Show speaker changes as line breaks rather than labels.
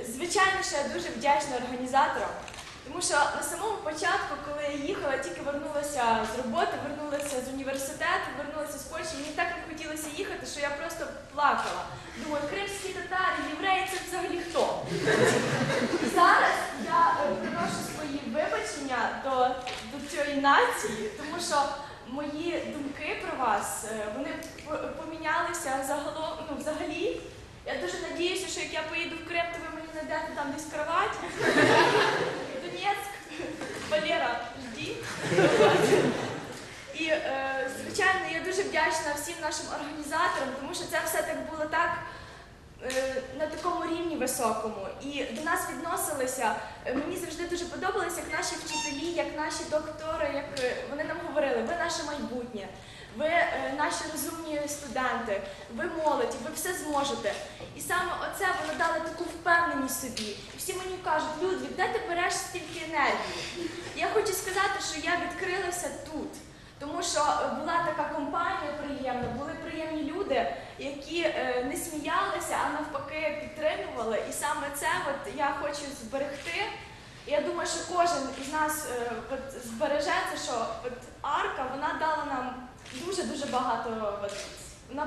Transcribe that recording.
Звичайно, що я дуже вдячна організаторам, тому що на самому початку, коли я їхала, тільки вернулася з роботи, вернулася з університету, вернулася з Польщі, мені так не хотілося їхати, що я просто плакала. Думаю, кримські татари, євреї це взагалі хто? Зараз я е, приношу свої вибачення до, до цієї нації, тому що мої думки про вас е, вони помінялися загалом, ну, взагалі. Я дуже надіюся, що як я там десь кровать. Донецьк, Валера, жді. І, е, звичайно, я дуже вдячна всім нашим організаторам, тому що це все так було так е, на такому рівні високому. І до нас відносилися. е, Мені завжди дуже подобалося, як наші вчителі, як наші доктори, як вони нам говорили, ви наше майбутнє, ви наші розумні студенти, ви молоді, ви все зможете. І саме оце воно собі. Всі мені кажуть, Людвік, де ти береш стільки енергії? Я хочу сказати, що я відкрилася тут. Тому що була така компанія приємна, були приємні люди, які е, не сміялися, а навпаки підтримували. І саме це от я хочу зберегти. Я думаю, що кожен із нас е, от, збереже що от арка вона дала нам дуже дуже багато. От, вона